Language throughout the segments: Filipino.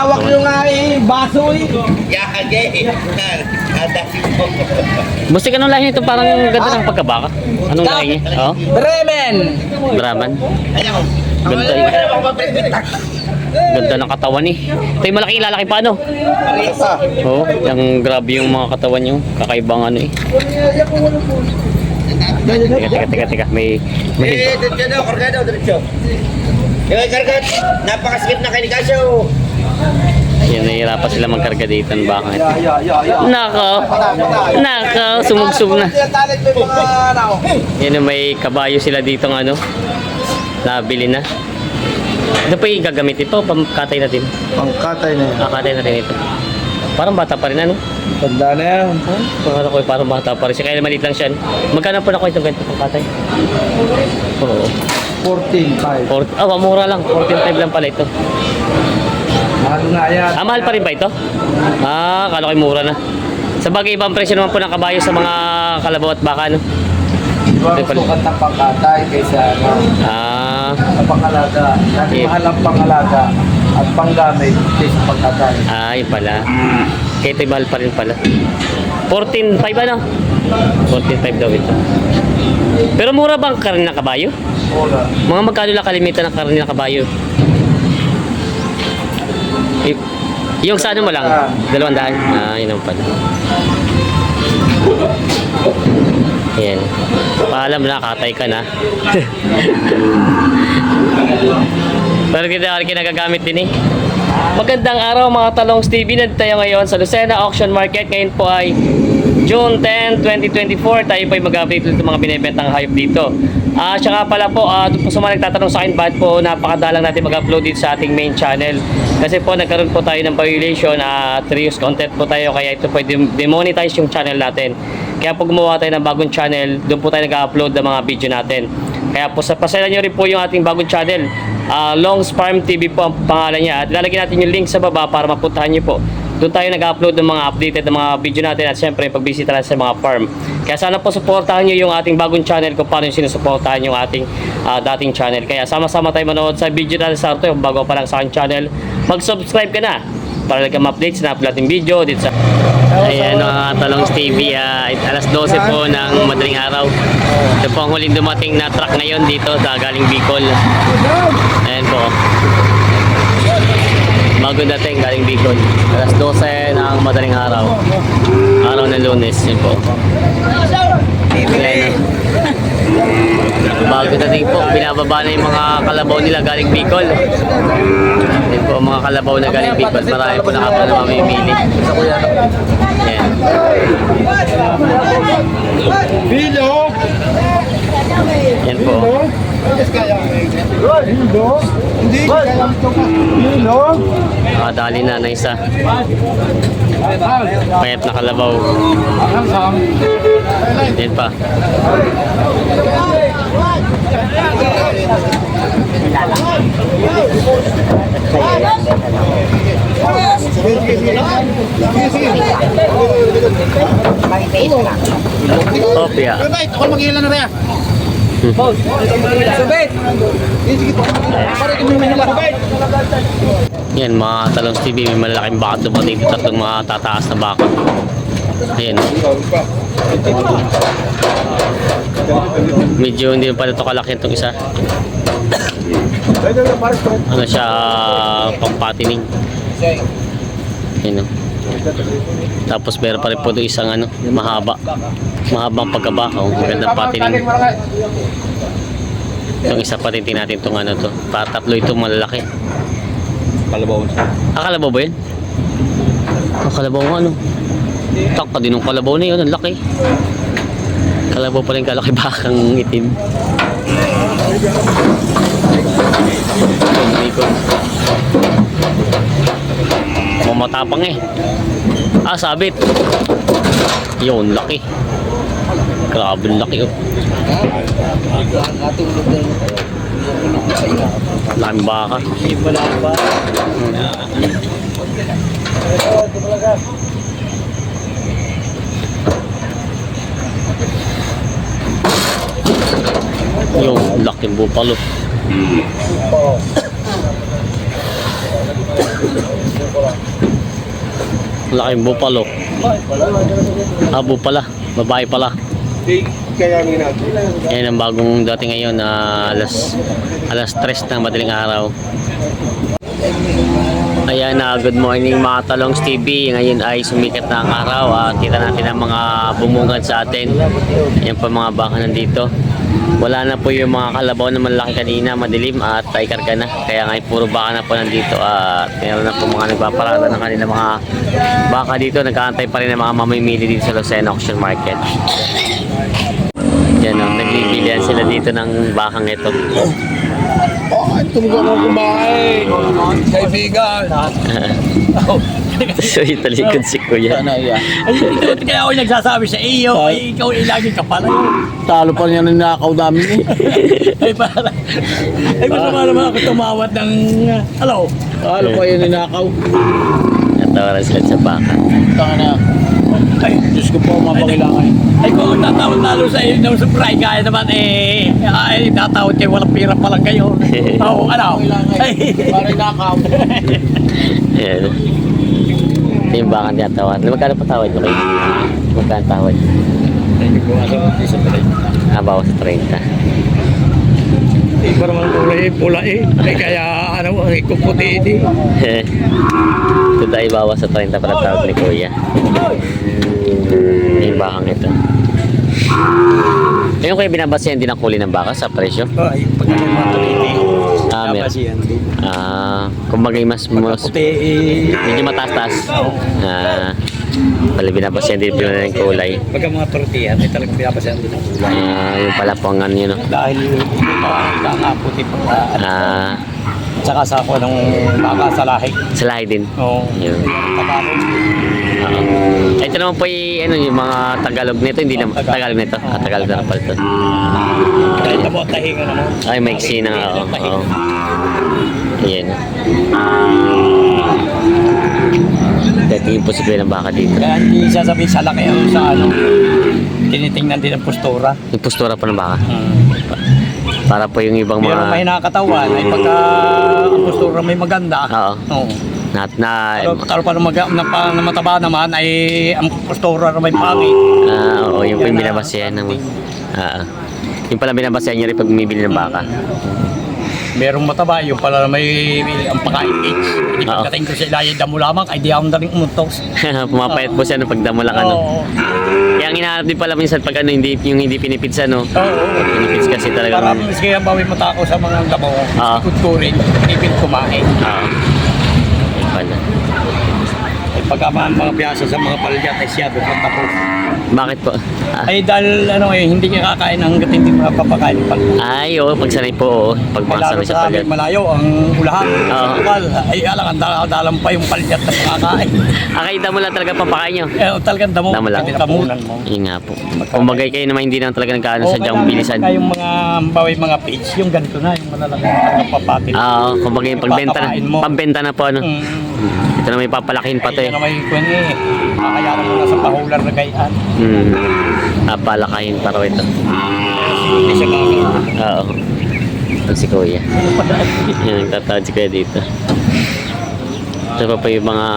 hawak nyo nga eh, baso eh. Kadasi mo. Busti anong lahi nito? Parang ganda ng pagkabaka. Anong lahi niya? Oh, Bremen! Ayaw. Ganda eh. na. Ganda ng katawan eh. Ito yung malaki lalaki pa ano? Oo, oh, yung grabe yung mga katawan nyo. Kakaibang ano eh. Teka, teka, teka, teka. May, may, Eh, diretso daw, karga daw, diretso. Eh, karga. Napakaskip na kay Nicasio. Yan, nahihirapan sila magkarga dito ng ya. Nako, nako, sumugsum na. Ano. Yan may kabayo sila dito ng ano. Nabili na. Ito pa yung gagamitin po, pamkatay natin. Pangkatay na yan. Kakatay natin ito. Parang bata pa rin ano. Tanda na yan. Parang ako parang bata pa rin siya. Kaya maliit lang siya. Magkano po na ko itong ganito pangkatay? Oo. 14.5. 40, oh, mura lang. 14.5 lang pala ito. Mahal nga yan. Ah, mahal pa rin ba ito? Ah, kala ko yung mura na. Sa bagay, ibang presyo naman po ng kabayo sa mga kalabaw at baka, no? Iba ang sukat ng pangkatay kaysa ano, Ah, sa pangalaga. Kasi Eh. mahal ang pangalaga at panggamit kaysa pangkatay. ah, yun pala. Kaya ito mahal pa rin pala. 14.5 ano? 14.5 daw ito. Pero mura bang karne ng kabayo? Wala. Mga magkano lang kalimitan ng karne ng kabayo? Y- yung sa ano mo lang? Dalawang daan? Ah, yun ang pala. Ayan. Paalam na, katay ka na. Pero kita kinagagamit din eh. Magandang araw mga talong Stevie. Nandito tayo ngayon sa Lucena Auction Market. Ngayon po ay June 10, 2024. Tayo po ay mag-update ulit ng mga binibentang hayop dito. Ah, siya nga pala po, doon po sa mga nagtatanong sa akin, bakit po napakadalang natin mag-upload dito sa ating main channel. Kasi po nagkaroon po tayo ng violation at reuse content po tayo kaya ito dem- demonetize yung channel natin. Kaya po gumawa tayo ng bagong channel, doon po tayo nag-upload ng mga video natin. Kaya po sa pasaya nyo rin po yung ating bagong channel. Ah, Longs Farm TV po ang pangalan niya. At lalagyan natin yung link sa baba para mapuntahan nyo po. Doon tayo nag-upload ng mga updated ng mga video natin at syempre pagbisita lang sa mga farm. Kaya sana po supportahan nyo yung ating bagong channel kung paano yung sinusuportahan yung ating ah, dating channel. Kaya sama-sama tayo manood sa video natin sa ito. Kung bago pa lang sa aking channel, mag-subscribe ka na para lagyan ma-update sa natin video dito sa Ayan mga Talongs TV, ah, alas 12 po ng madaling araw. Ito po ang huling dumating na truck ngayon dito sa galing Bicol. Ayan po. Bago dating galing Bicol. Alas 12 ng madaling araw. Araw ng lunes. Yun po. Ayan. Bago dating po, binababa na yung mga kalabaw nila galing Bicol. Yan po, mga kalabaw na galing Bicol. Marami po nakapal na mamimili. Ayan. Bilog! Yan po. Bilog? Hindi. Bilog? Nakadali na na isa. Payat na kalabaw. Yan pa. Topia. Ako mag-ilan na rin. Yan, mga talong TV, may malalaking baka dumating dito. Tatlong mga tataas na baka. Ayan. Medyo hindi pa ito kalaki itong isa. Ano siya, pampatining. Ayan o. Tapos meron pa rin po ito isang ano, mahaba. Mahabang pagkabaka. Oh. Magandang patining. Itong isa pa tingnan natin itong ano to. Tatlo itong malalaki. Kalabaw. Ah, kalabaw ba yun? Ah, kalabaw nga ano. Taka din ng kalabaw na yun, ang laki. Kalabaw pa rin kalaki bakang itim. Ikot. Mamatapang eh. Ah, sabit. Yun, laki. Grabe, laki oh. Laking baka. Yung laking bupalo. Laking bupalo. Ah, bupala. Babae pala. Yan ang bagong dating ngayon na alas alas 3 ng madaling araw. Ayan na, good morning mga Talongs TV. Ngayon ay sumikat na ang araw at kita natin ang mga bumungad sa atin. Ayan pa mga baka nandito. Wala na po yung mga kalabaw na malaki kanina, madilim at ay karga na. Kaya ngayon puro baka na po nandito at meron na po mga nagpaparada ng kanila mga baka dito. Nagkaantay pa rin ng mga mamimili dito sa Lucena Auction Market. Yan o, naglibilian sila dito ng bakang ito. Oh, tumugo mo kumain. Kaibigan. so ito likod si Kuya. Sana iya. Ay, ito, kaya ako nagsasabi sa iyo, ay, ikaw ay lagi ka pala. Talo pa niya ninakaw namin eh. ay, para. Ay, masama naman ako tumawad ng, uh, hello. Talo pa yan ninakaw. Natawaran sila sa baka. Taka na. Ay, Diyos ko po, mapakailangan. ay kung tatawad lalo sa iyo ng surprise, kaya naman eh, ay, tatawad kayo, walang pira pa lang kayo. Oo, ano? Ay, Para ninakaw. Ayan. Yung baka tinatawad. Magkano pa tawad nyo kayo? Magkano tawad? Ah, bawas sa 30. Ay, parang ang kulay pula eh. Ay, kaya, ano, ay, kuputi eh. ito tayo bawas sa 30 para tawag ni Kuya. Yung bakang ito. Ayun kayo binabasihan din ang kulay ng baka sa presyo? Ay, pag ano mga tuliti. Ah. Ah, kumbaga mas, mas Puti eh. medyo mataas-taas. Ah, pala binabasihan din po ng kulay. Pagka mga tortilla, ay talagang pinapasayan din ang kulay. Ah, yung pala po ang ano yun. no? Dahil kakaputi pa. Ah, Tsaka sa ako ng baka sa lahi. sa lahi din. Oo. Yun. Tagalog. Oo. Ito naman po yung, ano, yung mga Tagalog nito, hindi naman Tagalog nito. Ah, Tagalog na pala ito. Kahit mo tahinga naman. Ay, maiksi na nga. Oo. oo. Ayan. Ito yung posible ng baka dito. Kaya hindi sasabihin sa laki ang sa ano. Tinitingnan din ang postura. Yung postura po ng baka. Hmm. Para po yung ibang Pero may mga... nakatawan ay pagka ang postura may maganda. Oo. Oo. Na, na, Pero talo pa ng mag na, pa, na mataba naman ay ang postura na may pangit. ah, oo, yung po yung binabasihan ng... Ah, ah. yung pala binabasihan nyo rin pag bumibili ng baka. Merong mataba, yung pala na may, may ang pakain itch. Hindi Oo. pagdating ko sa ilayin damo lamang, ay di akong daling umuntos. Pumapayat po siya no, pag damo lang ano. Oo. Kaya ang hinahanap din pala minsan pag ano, hindi, yung hindi pinipitsa, no? Oo. Pinipits kasi Para talaga. mas kaya bawi matako sa mga damo. Oo. Ikot ko rin, ipin kumain. Oo. Yun pala. Ay pagka mga, piyasa sa mga palyat ay siya doon po. Bakit po? Ah, Ay dahil ano eh, hindi niya kakain hanggat hindi mo napapakain ng palyat. ay, oo, pag sanay po, oo. Pag Kailangan masanay sa pagat. malayo ang ulahan. Oo. Tukal, ay alang ang dal- dalang pa yung palyat na makakain. Akita mo lang talaga papakain nyo. eh, talagang damo. Damo lang. Damunan mo. Yun nga po. Kumbagay kayo naman hindi naman talaga nagkaano sa dyang bilisan. pagka yung mga bawi mga page, yung ganito na, yung malalaki na papatin. Oo, kumbaga yung pagbenta na. Pambenta na po, ano. Mm. Ito na may papalakihin pa to Ay, eh. yan na may kwan eh. Kakayaran mo na sa pahular na gayaan. Hmm. Papalakahin pa raw ito. Hindi siya gagawin. Oo. Ito si Kuya. Yan, nagtatawad si Kuya dito. Ito pa pa yung mga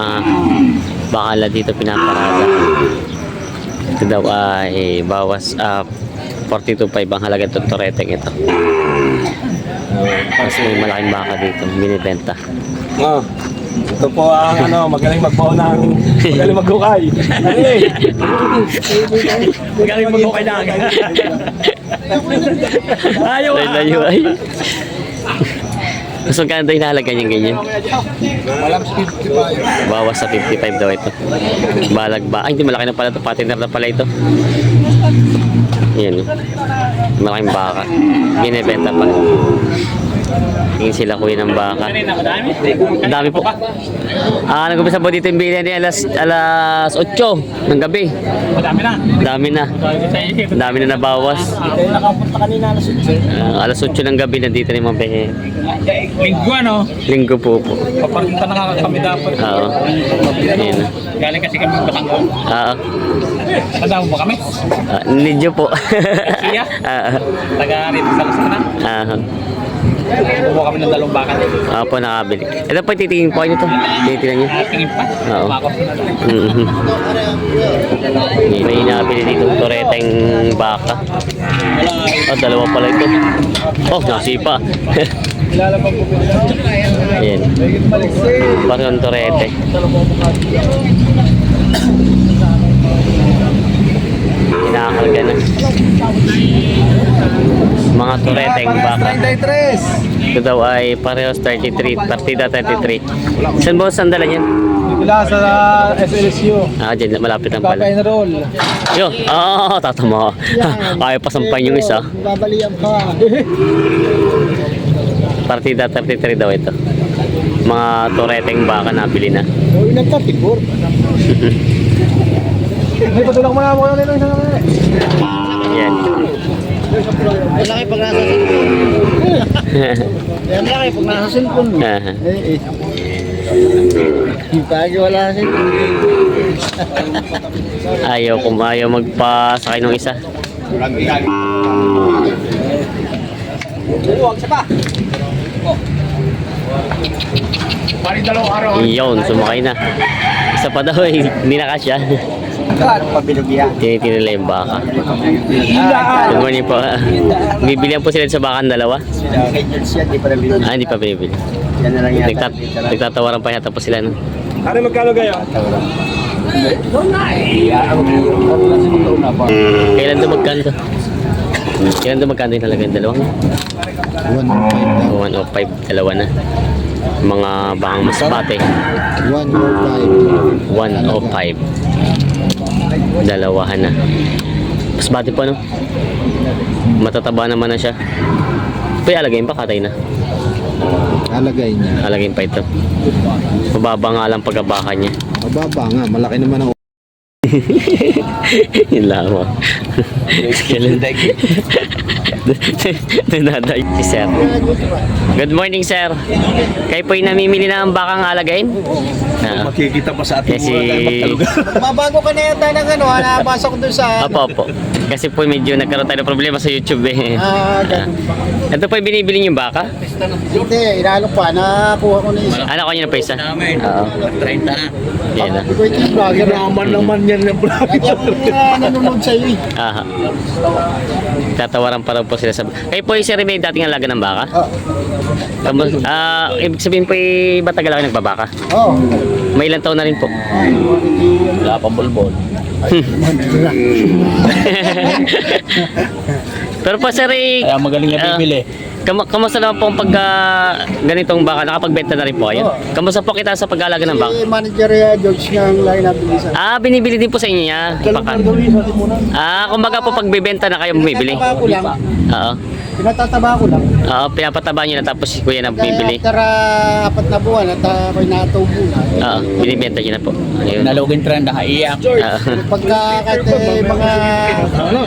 bakala dito pinaparada. Ito daw ay bawas ah 42.5 ang halaga itong toreteng ito. Tapos may malaking baka dito, binibenta. Oh. Ito po ang ano, magaling magbuo ng magaling maghukay. Ano eh? Magaling mo kay lang. Ayaw Ay, layo ay. Mas magkano daw inahalaga niyang ganyan? Walang 55. Bawas sa 55 daw ito. Balag ba? Ay, hindi malaki na pala ito. Patiner na pala ito. Yan. Malaking baka. Binibenta pa. Tingin sila kuya ng baka. Ang dami po. Ah, nag-umpisa po dito yung bilihan ni alas, alas 8 ng gabi. Madami na. Dami na. Dami na nabawas. Nakapunta kanina na Ah, alas 8 ng gabi nandito ni mga pe. Linggo ano? Linggo po po. Papunta na kami dapat. Oo. Ayan. Galing kasi kami sa Batangas. Oo. Kasama mo kami? Ah, Nidyo po. Siya? Ah, Taga rito sa Lasana. ah. Kumuha kami ng dalawang baka. Ako po nakabili. Ito po titingin po nyo to. Tinitingnan. Tingin pa. Oo. Bako. Mhm. May nabili dito tureteng baka. Oh, dalawa pala ito. Oh, nasipa. Ayan. Parang turete. Hinakarga na. Mga tureteng baka. 93! Ito daw ay parehos 33, partida 33. Saan ba sandala niyan? Wala sa SLSU. Ah, dyan, malapit lang pala. roll. Yo, ah, tatama. Ayaw pa sampayin yung isa. Babalian pa. Partida 33 daw ito. Mga tureteng baka nabili na. Gawin ng 34. May patulak mo na yun ng isang Yan. Malaki pag nasa cellphone. Yan malaki pag nasa cellphone. Aha. Eh, eh. Pagi wala sa ayaw kung ayaw magpasakay ng isa. Iyon, sumakay na. Isa pa daw eh, hindi na kasya. Tinitinila yung baka. Good morning po. Bibilihan po sila sa bakan dalawa. Ah, hindi pa binibili. Yan na lang yata. Nagtat nagtatawaran pa yata po sila. No? Ano magkano kayo? Kailan daw magkano to? Kailan daw magkano yung talaga yung dalawang? 105 dalawa na. Mga bakang masbate. 105. 105. Dalawahan na. Masbate po no? Matataba naman na siya. Pwede alagayin pa, katay na. Alagay niya. Alagayin pa ito. Mababa nga lang pagkabaka niya. Mababa nga, malaki naman ang Yun lamang. Nanaday si sir. Good morning, sir. Kayo po yung namimili na ang bakang alagayin? Ah, Makikita pa sa ating Kasi... Mabago ka na yata ng ano, ha? nabasa ko dun sa... Opo, opo. Kasi po medyo nagkaroon tayo ng problema sa YouTube eh. Ah, ganun. Ito po yung binibili yung baka? Hindi, inalo pa, nakuha ko na isa. Ano ko niyo na pa isa? Oo. 30 na. Yan na. Ikaw yung vlogger naman naman yan ng vlogger. Kaya ako na nanonood sa'yo eh. Aha. Tatawaran pa raw po sila sa... Kayo po yung sir may dating alaga ng baka? Tapos, ah, ibig sabihin po eh, matagal ako nagbabaka? oh. May ilang taon na rin po. Wala pang bulbol. Pero po sir, eh, Kaya magaling na ah, bibili. Kam kamusta naman po ang pagka ganitong baka? Nakapagbenta na rin po kayo? Kamusta po kita sa pag-alaga ng baka? Si manager uh, George ng line up isa. Ah, binibili din po sa inyo niya. Baka. gawin sa atin muna. Ah, kumbaga po pagbebenta na kayo bumibili. Pinatataba ko lang. Oo. Pinatataba ko lang. Oo, pinapataba niyo na tapos si kuya na Kaya bumibili. after uh, apat na buwan at uh, ako'y natubo na. Oo, binibenta niyo na po. Ayun. Nalugin trend na iyak. Ah, Pagka kahit eh, mga ano,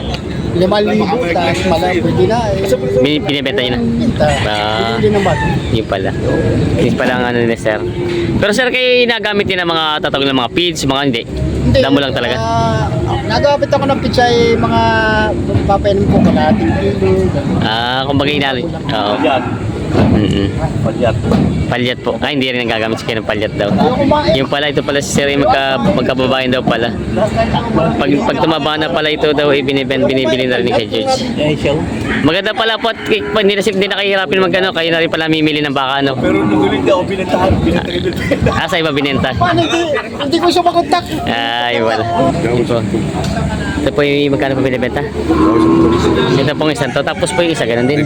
lima libo, tapos pala pwede na eh. bin- binibenta niyo na. Pinta. Ah. Hindi naman. Yun pala. Yun pala ang ano ni sir. Pero sir, kayo nagamit din ng mga tatawag ng mga feeds, mga hindi. Hindi. Damo lang talaga. ah, nagapit ako ng pizza eh, mga papainom ko kalating kilo. Ah, kumbaga inali. Oo. Mm-mm. Palyat. Palyat po. Ah, hindi rin ang gagamit si Ken ng palyat daw. Yung pala, ito pala si Sir, yung magka, magkababayan daw pala. Pag, pag tumaba na pala ito daw, eh, binibin, binibili na rin ni kay George. Eh, siya. Maganda pala po at pag hindi na, hindi na kahirapin magkano, kayo na rin pala mimili ng baka, ano. Pero nagaling daw, binentahan, binentahan dito. Ah, sa iba binenta. Paano hindi, hindi ko siya makontak? Ay, wala. Ito po. Ito po yung magkano po binibenta? Ito po isang to. Tapos po yung isa, ganun din.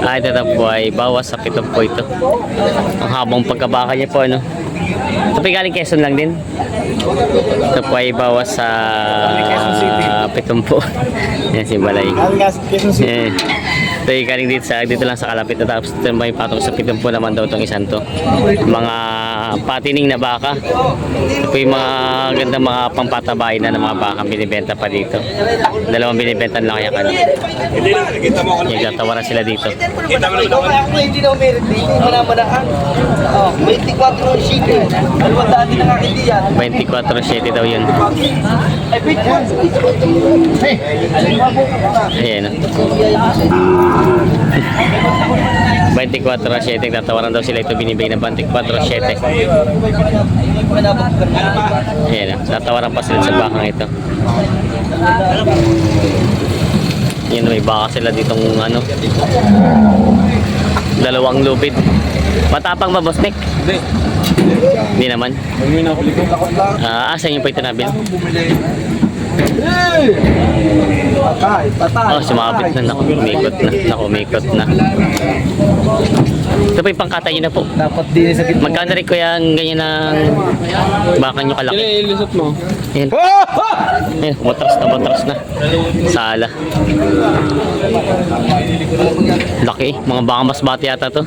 Ah, ito na po ay bawas sa pitong po ito. Ang habang pagkabaka niya po, ano. Ito po galing Quezon lang din. Ito po ay bawas sa pitong po. Yan si Balay. Quezon City. Ito yung galing dito, sa, dito lang sa kalapit na tapos ito may patok sa pitong po naman daw itong isang to. Mga patining na baka. Ito yung mga ganda mga pampatabay na ng mga baka binibenta pa dito. Dalawang binibenta lang kaya kan. Hindi na, nakikita mo ako. Yung tatawaran sila dito. Kita mo naman ako. Kaya ako hindi daw meron dito, hindi manamanaan. Oh, 24 ng shito. Ano ba dati ng akin diyan? 24.7 daw yun. Ay, wait, what? Hey, alin mo po? Ayan. 24.7 tatawaran daw sila ito binibigay ng 24.7. Ayan, tatawaran pa sila sa bakang ito. Yan, may baka sila ditong ano. Dalawang lupit. Matapang ba, boss Nick? Hindi. Hindi naman. Na. Ah, asan yung pa ito nabili? Patay, patay. Oh, sumabit na. Naku, umikot na. Naku, umikot na. Ito pa yung pangkatay na po. Dapat din sa gitna. Magkano rin kuya ang ganyan ng baka nyo kalaki? ilusot mo. Ayan. Ayan, umatras na, umatras na. Sala. Laki, mga baka mas bati yata to.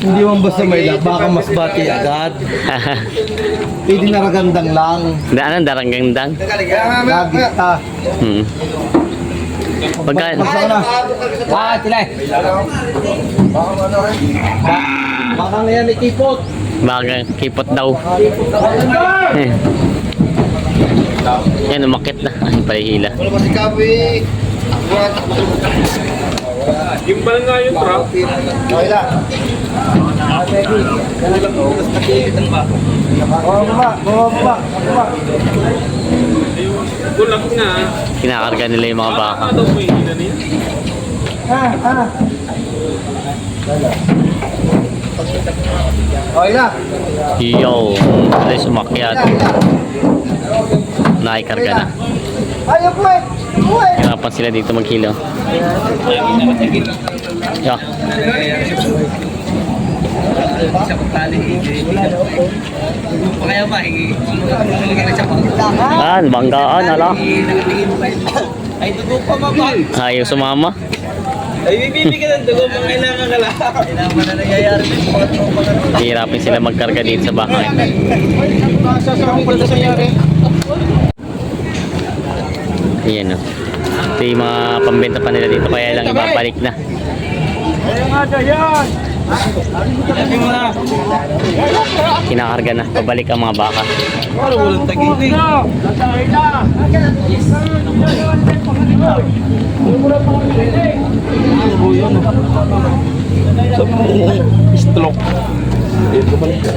Hindi man basta may lab, baka mas bati agad. Pwede na ragandang lang. Daanan, daranggang dang. Lagi ta. Hmm. Pagka, Basta na. Ah, tilay. Baka nga yan ikipot. baka kipot daw. Eh. Yan, umakit na. Ay, pala hila. Wala ba si Kapi? Yung pala nga yung truck. Okay na. Baba, baba, baba, baba. Bulak nga. Kinakarga nila yung mga baka. Ano mo yung ina niya? Ah, ah. Okay na. Yo, wala yung sumakyat. Nakikarga na. Ayaw po eh. Hirapan sila dito maghilo. Yo. Kaya ba? Ah, banggaan, ala. Ay, dugo pa mama. Ayaw sumama. Ay, bibigyan ng dugo pang kailangan ka lang. Kailangan na nangyayari mga na. Hihirapin sila magkarga dito sa baka. Sasarang pala sa nangyari. Ayan o. Ito yung mga pambenta pa nila dito kaya lang ibabalik na. Kinakarga na. Pabalik ang mga baka. Ano walang tagig? Stroke. Dito balik ka.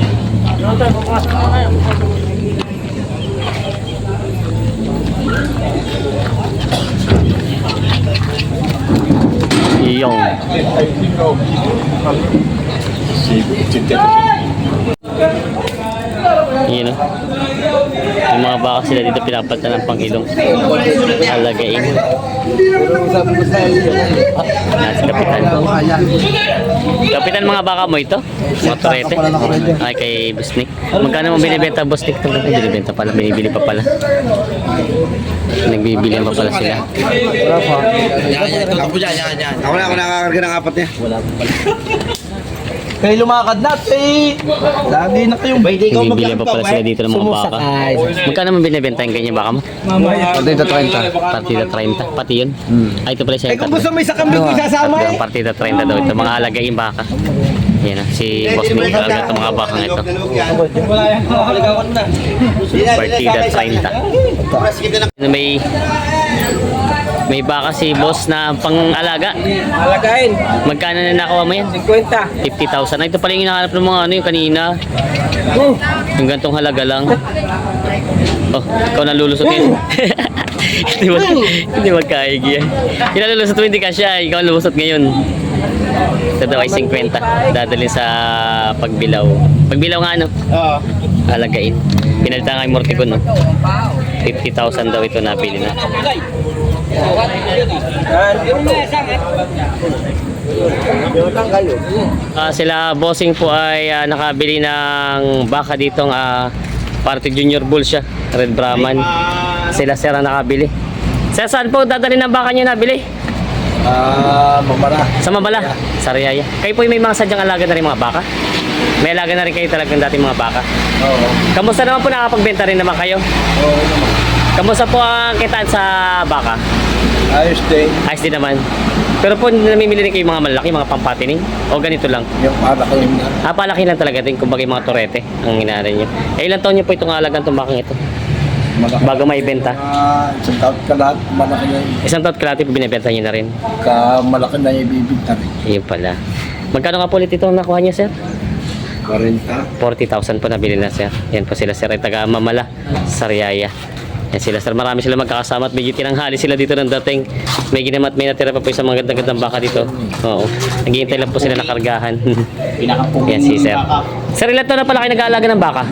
Yung. Yun o. Yung mga baka sila dito pinapalta ng pangilong. Alagain. Si Kapitan. Kapitan mga baka mo ito? Mga torete? Ay kay Busnik. Magkano mo binibenta Busnik ito? Binibenta pala. Binibili pa pala. Nagbibili pa pala sila. Ako dyan, yan, yan. Ako na, ako nakakarga ng apat niya. Kayo lumakad na, tay. Lagi na kayong Pwede Nagbibili pa pala sila dito ng mga baka. Magkano mo binibenta yung ganyan baka mo? Partida 30. Partida 30. Pati yun? Ay, ito pala siya. Eh kung gusto may sa kambing ko sasama eh. Partida 30 daw ito. Mga alagaing baka. Yan na. Si Boss Nick talaga ito mga baka ito. Wala yan, makakaligawan na. Partida 30. Ano may may baka si boss na pang-alaga. Alagain, Magkano na nakuha mo yan? 50. 50,000. Ay, ito pala yung hinahanap ng mga ano yung kanina. Yung gantong halaga lang. Oh, ikaw nalulusot yan. hindi mag hindi magkaig yan. Yung nalulusot mo hindi ka siya. Ikaw ang lumusot ngayon. Ito daw ay 50. Dadalhin sa pagbilaw. Pagbilaw nga ano? Oo. Alagain. Pinalitan nga yung Morticon, no? 50,000 daw ito napili na. Ah, sila bossing po ay ah, nakabili ng baka ditong ah, Party Junior Bull siya, Red Brahman. Sila sir ang nakabili. Sa saan po dadali ng baka niyo nabili? Ah, mamara. Sa Mabala, sa Riyaya. Kayo po may mga sadyang alaga na rin mga baka? May alaga na rin kayo talagang dati mga baka. Oo. Kamusta naman po nakapagbenta rin naman kayo? Oo naman. Kamusta po ang kitaan sa baka? Ayos din. Ayos din naman. Pero po namimili rin kayo mga malaki, mga pampatining? O ganito lang? Yung para kayo na. Ah, palaki lang talaga din, kumbaga yung mga torete ang hinari nyo. Eh, ilang taon nyo po itong alagang tumbakang ito? Malaki. Bago maibenta. Ah, isang taon ka lahat, malaki na yung, Isang taon kalati po binibenta nyo na rin. ka, malaki na yung ibibigta rin. Ayun pala. Magkano nga po ulit itong nakuha nyo, sir? 40. 40,000 po nabili na, sir. Yan po sila, sir. Ay taga Mamala, Sariaya. Yan sila, sir. Marami sila magkakasama at medyo tinanghali sila dito ng dating. May ginamat, may natira pa po isang mga gandang-gandang baka dito. Oo. Naghihintay lang po sila nakargahan. Yan si sir. Sir, ilan taon na pala kayo nag-aalaga ng baka?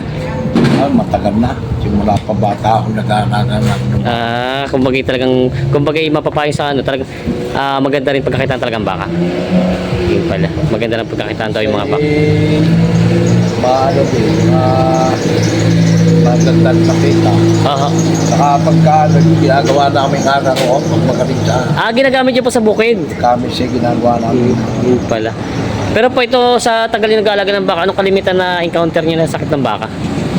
Ah, matagal na. Simula pa bata ako nag-aanaga ng Ah, kumbaga talagang kumbaga mapapayo sa ano, talagang ah, maganda rin pagkakitaan talagang baka. Yun pala. Maganda lang pagkakitaan daw yung mga baka. Eh, maano din, ma... Magandang nakita. Oo. Saka pagka ginagawa namin araw ko, pag magaling sa Ah, ginagamit niyo po sa bukid. kami siya ginagawa namin. Yun pala. Pero po ito sa tagal yung nag-aalaga ng baka, anong kalimitan na encounter niyo na sakit ng baka?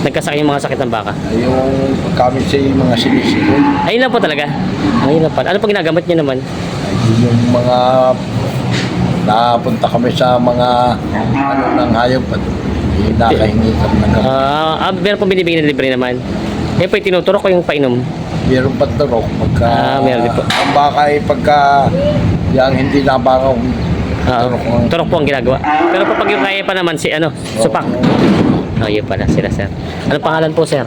Nagkasakit yung mga sakit ng baka? Yung kami siya yung mga sinisikon. Ayun lang po talaga. Ayun lang pala. Ano po ginagamit niyo naman? Ay, yung mga napunta kami sa mga ano ng hayop at nakahingi kami ng gamot. Ah, ah meron po binibigyan ng libre naman. Eh po, tinuturok ko yung painom. Meron pa turok pagka Ah, meron din po. ang baka ay pagka yung hindi nabangaw Ah, turok ang turok po ang ginagawa. Pero po pag yung kaya pa naman si ano, supak. Oh, yun pala sila, sir. Anong pangalan po, sir?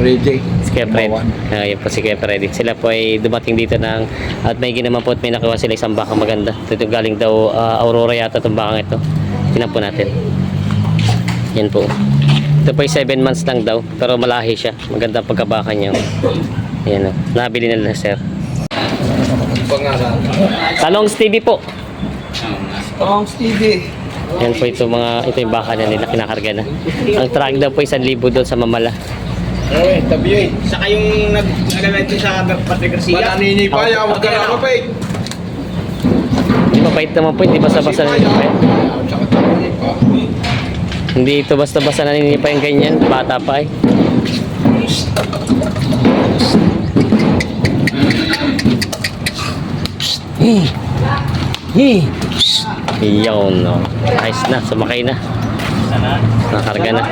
ready. Si Fred. Bawan. Ah, yun po si Kuya Fred. Sila po ay dumating dito ng at may ginaman po at may nakuha sila isang bakang maganda. Ito galing daw ah, Aurora yata itong bakang ito. Tingnan po natin. Yan po. Ito po ay 7 months lang daw pero malahi siya. Maganda ang pagkabaka niya. Yan o. Nabili nila sir. Talong Stevie po. Tong Stevie. Yan po ito mga ito yung baka na nila kinakarga na. Ang track daw po ay 1,000 doon sa Mamala. Eh, tabi eh. Saka yung nag-alalay sa Patre Garcia. Mananini pa yan, huwag ka na kapay. Hindi mabait naman po, hindi basta-basta. Saka tabi pa. Hindi ito basta-basta naninipay yung ganyan, bata pa eh. Hey! Hey! Iyaw no. Ayos na, sumakay na. Nakarga na.